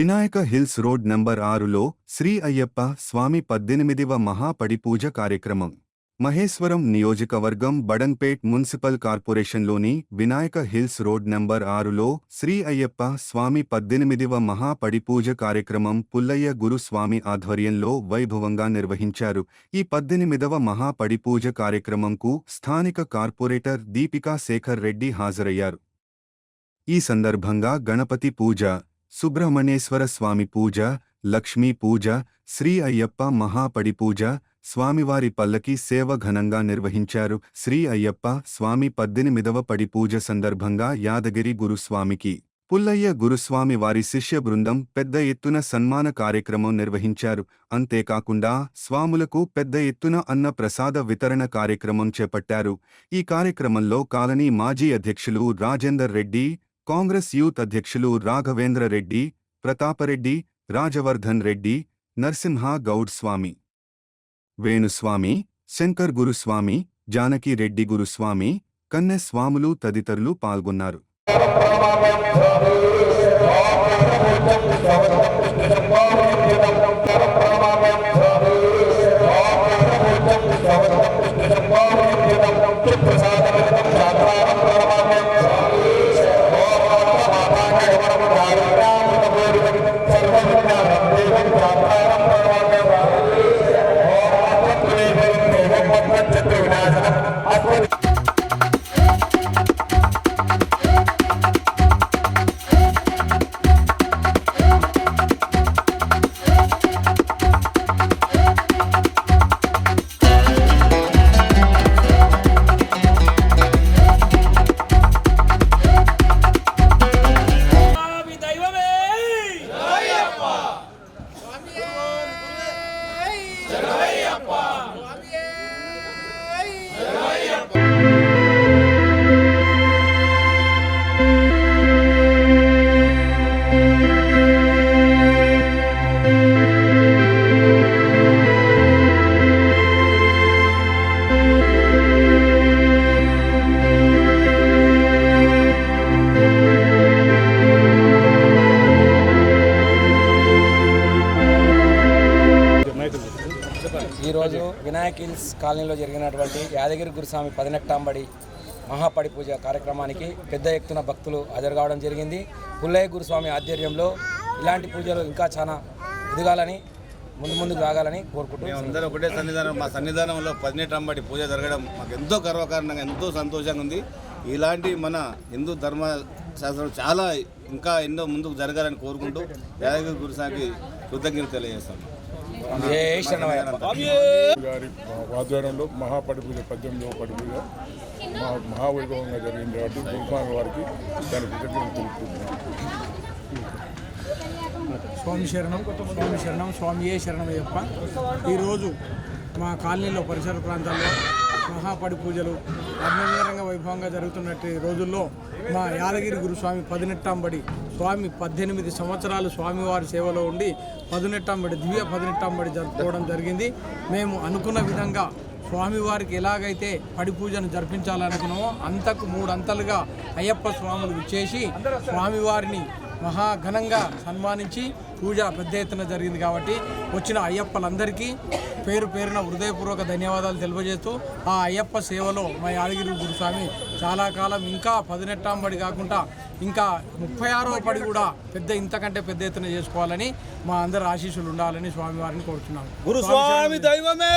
Vinayaka hills road number ఆరులో శ్రీ అయ్యప్ప స్వామి పద్దెనిమిదివ మహాపడిపూజ కార్యక్రమం. మహేశ్వరం నియోజకవర్గం బడన్పేట్ మున్సిపల్ కార్పొరేషన్లోని వినాయక హిల్స్ రోడ్ నంబర్ ఆరులో శ్రీ అయ్యప్ప స్వామి పద్దెనిమిదివ మహాపడిపూజ కార్యక్రమం పుల్లయ్య గురుస్వామి ఆధ్వర్యంలో వైభవంగా నిర్వహించారు. ఈ పద్దెనిమిదవ మహాపడిపూజ కార్యక్రమంకు స్థానిక కార్పొరేటర్ దీపికా శేఖర్ రెడ్డి హాజరయ్యారు. ఈ సందర్భంగా గణపతి పూజ సుబ్రహ్మణ్యేశ్వర స్వామి పూజ లక్ష్మీ పూజ శ్రీ అయ్యప్ప మహాపడి పూజ స్వామివారి పల్లకి సేవ ఘనంగా నిర్వహించారు. శ్రీ అయ్యప్ప స్వామి పద్దెనిమిదవ పడి పూజ సందర్భంగా యాదగిరి గురుస్వామికి పుల్లయ్య గురుస్వామి వారి శిష్య బృందం పెద్ద ఎత్తున సన్మాన కార్యక్రమం నిర్వహించారు. అంతేకాకుండా స్వాములకు పెద్ద ఎత్తున అన్న ప్రసాద వితరణ కార్యక్రమం చేపట్టారు. ఈ కార్యక్రమంలో కాలనీ మాజీ అధ్యక్షులు రాజేందర్ రెడ్డి కాంగ్రెస్ యూత్ అధ్యక్షులు రాఘవేంద్ర రెడ్డి ప్రతాపరెడ్డి రాజవర్ధన్ రెడ్డి నరసింహ గౌడ్ స్వామి వేణుస్వామి శంకర్ గురుస్వామి జానకి రెడ్డి గురుస్వామి కన్నెస్వాములు తదితరులు పాల్గొన్నారు. ఈరోజు వినాయక్ హిల్స్ కాలనీలో జరిగినటువంటి యాదగిరి గురుస్వామి పదినెట్టాంబడి మహాపడి పూజ కార్యక్రమానికి పెద్ద ఎత్తున భక్తులు హాజరు కావడం జరిగింది. పుల్లయ్య గురుస్వామి ఆధ్వర్యంలో ఇలాంటి పూజలు ఇంకా చాలా ఎదగాలని ముందు ముందుకు రాగాలని కోరుకుంటున్నాం. అందరూ ఒకటే సన్నిధానం మా సన్నిధానంలో పదినెట్టంబటి పూజ జరగడం మాకు ఎంతో గర్వకారణంగా ఎంతో సంతోషంగా ఉంది. ఇలాంటి మన హిందూ ధర్మ శాస్త్రం చాలా ఇంకా ఎన్నో ముందుకు జరగాలని కోరుకుంటూ యాదగిరి గురుసాకి కృతజ్ఞతలు తెలియజేస్తాం. గారి ఆధ్వర్యంలో మహాపడి పూజ పద్దెనిమిదవ పడి పూజ మహా మహావైభవంగా జరిగింది కాబట్టి గురుస్వామి వారికి దాని కృతజ్ఞతలు తెలుపుతున్నాను స్వామి శరణం స్వామి శరణం స్వామియే శరణమయ్యప్ప? ఈరోజు మా కాలనీలో పరిసర ప్రాంతాల్లో మహాపడి పూజలు అభినందనంగా వైభవంగా జరుగుతున్నట్టు రోజుల్లో మా యాదగిరి గురుస్వామి పదినెట్టాంబడి స్వామి పద్దెనిమిది సంవత్సరాలు స్వామివారి సేవలో ఉండి పదినెట్టాంబడి దివ్య పదినెట్టాంబడి జరుపుకోవడం జరిగింది. మేము అనుకున్న విధంగా స్వామివారికి ఎలాగైతే పడి పూజను జరిపించాలనుకున్నామో అంతకు మూడంతలుగా అయ్యప్ప స్వాములు ఇచ్చేసి స్వామివారిని మహా ఘనంగా సన్మానించి పూజ పెద్ద ఎత్తున జరిగింది కాబట్టి వచ్చిన అయ్యప్పలందరికీ పేరు పేరున హృదయపూర్వక ధన్యవాదాలు తెలియజేస్తూ ఆ అయ్యప్ప సేవలో మా యాదగిరి గురుస్వామి చాలా కాలం ఇంకా పదినెట్టాం పడి కాకుండా ఇంకా ముప్పై ఆరవ పడి కూడా పెద్ద ఇంతకంటే పెద్ద ఎత్తున చేసుకోవాలని మా అందరి ఆశీస్సులు ఉండాలని స్వామివారిని కోరుతున్నాము గురుస్వామి దైవమే!